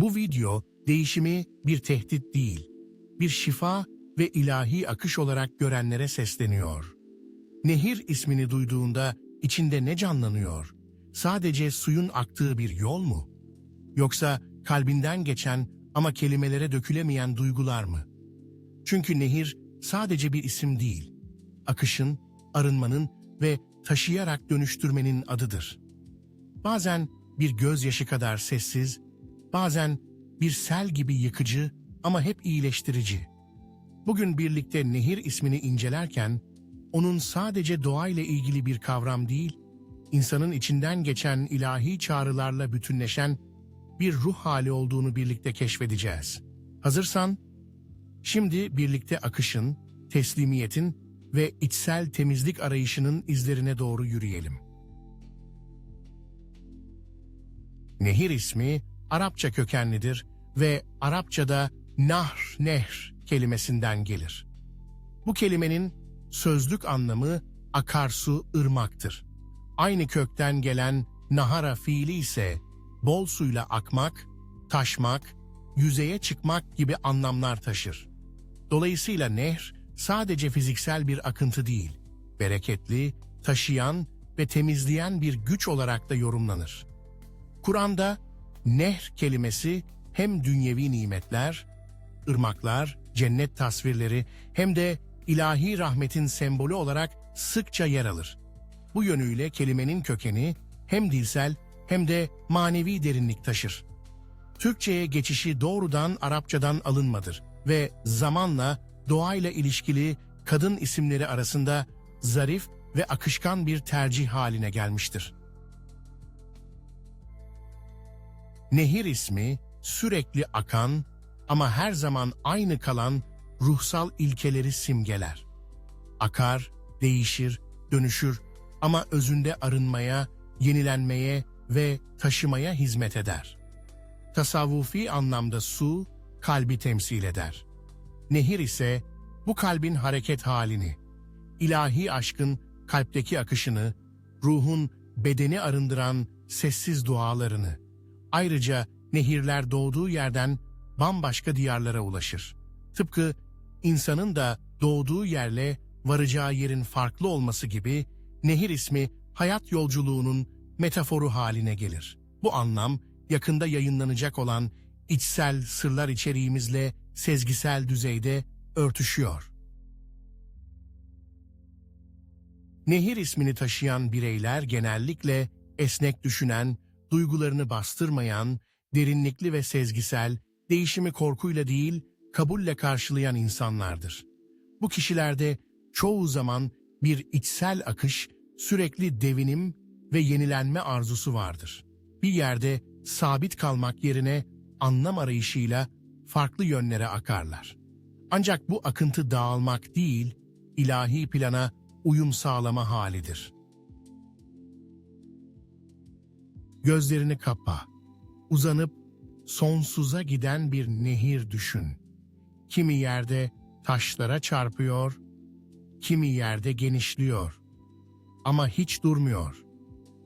Bu video değişimi bir tehdit değil, bir şifa ve ilahi akış olarak görenlere sesleniyor. Nehir ismini duyduğunda içinde ne canlanıyor? Sadece suyun aktığı bir yol mu? Yoksa kalbinden geçen ama kelimelere dökülemeyen duygular mı? Çünkü nehir sadece bir isim değil, akışın, arınmanın ve taşıyarak dönüştürmenin adıdır. Bazen bir gözyaşı kadar sessiz, bazen bir sel gibi yıkıcı ama hep iyileştirici. Bugün birlikte nehir ismini incelerken, onun sadece doğayla ilgili bir kavram değil, insanın içinden geçen ilahi çağrılarla bütünleşen bir ruh hali olduğunu birlikte keşfedeceğiz. Hazırsan, şimdi birlikte akışın, teslimiyetin ve içsel temizlik arayışının izlerine doğru yürüyelim. Nehir ismi Arapça kökenlidir ve Arapçada nahr, nehr kelimesinden gelir. Bu kelimenin sözlük anlamı akarsu, ırmaktır. Aynı kökten gelen nahara fiili ise bol suyla akmak, taşmak, yüzeye çıkmak gibi anlamlar taşır. Dolayısıyla nehr sadece fiziksel bir akıntı değil, bereketli, taşıyan ve temizleyen bir güç olarak da yorumlanır. Kur'an'da nehr kelimesi hem dünyevi nimetler, ırmaklar, cennet tasvirleri hem de ilahi rahmetin sembolü olarak sıkça yer alır. Bu yönüyle kelimenin kökeni hem dilsel hem de manevi derinlik taşır. Türkçe'ye geçişi doğrudan Arapçadan alınmadır ve zamanla doğayla ilişkili kadın isimleri arasında zarif ve akışkan bir tercih haline gelmiştir. Nehir ismi sürekli akan ama her zaman aynı kalan ruhsal ilkeleri simgeler. Akar, değişir, dönüşür ama özünde arınmaya, yenilenmeye ve taşımaya hizmet eder. Tasavvufi anlamda su, kalbi temsil eder. Nehir ise bu kalbin hareket halini, ilahi aşkın kalpteki akışını, ruhun bedeni arındıran sessiz dualarını, ayrıca nehirler doğduğu yerden bambaşka diyarlara ulaşır. Tıpkı insanın da doğduğu yerle varacağı yerin farklı olması gibi nehir ismi hayat yolculuğunun metaforu haline gelir. Bu anlam yakında yayınlanacak olan içsel sırlar içeriğimizle sezgisel düzeyde örtüşüyor. Nehir ismini taşıyan bireyler genellikle esnek düşünen, duygularını bastırmayan, derinlikli ve sezgisel, değişimi korkuyla değil, kabulle karşılayan insanlardır. Bu kişilerde çoğu zaman bir içsel akış, sürekli devinim ve yenilenme arzusu vardır. Bir yerde sabit kalmak yerine anlam arayışıyla farklı yönlere akarlar. Ancak bu akıntı dağılmak değil, ilahi plana uyum sağlama halidir. Gözlerini kapa, uzanıp sonsuza giden bir nehir düşün. Kimi yerde taşlara çarpıyor, kimi yerde genişliyor. Ama hiç durmuyor.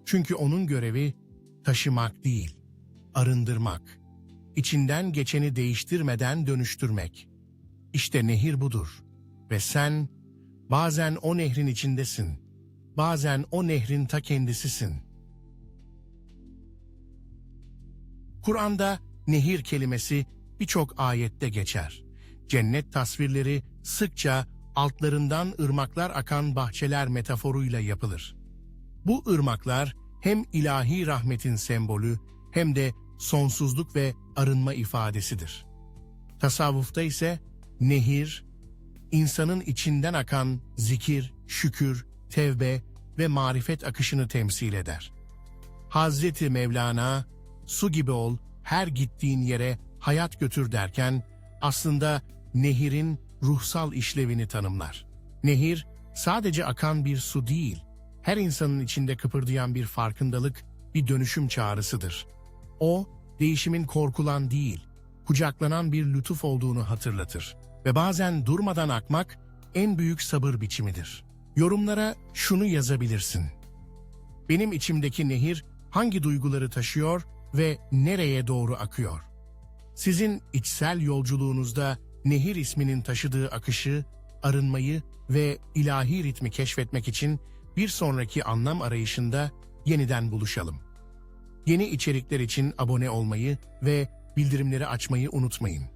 Çünkü onun görevi taşımak değil, arındırmak. İçinden geçeni değiştirmeden dönüştürmek. İşte nehir budur. Ve sen bazen o nehrin içindesin. Bazen o nehrin ta kendisisin. Kur'an'da nehir kelimesi birçok ayette geçer. Cennet tasvirleri sıkça altlarından ırmaklar akan bahçeler metaforuyla yapılır. Bu ırmaklar hem ilahi rahmetin sembolü hem de sonsuzluk ve arınma ifadesidir. Tasavvufta ise nehir, insanın içinden akan zikir, şükür, tevbe ve marifet akışını temsil eder. Hazreti Mevlana, su gibi ol, her gittiğin yere hayat götür derken, aslında nehirin ruhsal işlevini tanımlar. Nehir, sadece akan bir su değil, her insanın içinde kıpırdayan bir farkındalık, bir dönüşüm çağrısıdır. O, değişimin korkulan değil, kucaklanan bir lütuf olduğunu hatırlatır. Ve bazen durmadan akmak en büyük sabır biçimidir. Yorumlara şunu yazabilirsin. Benim içimdeki nehir hangi duyguları taşıyor ve nereye doğru akıyor? Sizin içsel yolculuğunuzda nehir isminin taşıdığı akışı, arınmayı ve ilahi ritmi keşfetmek için bir sonraki anlam arayışında yeniden buluşalım. Yeni içerikler için abone olmayı ve bildirimleri açmayı unutmayın.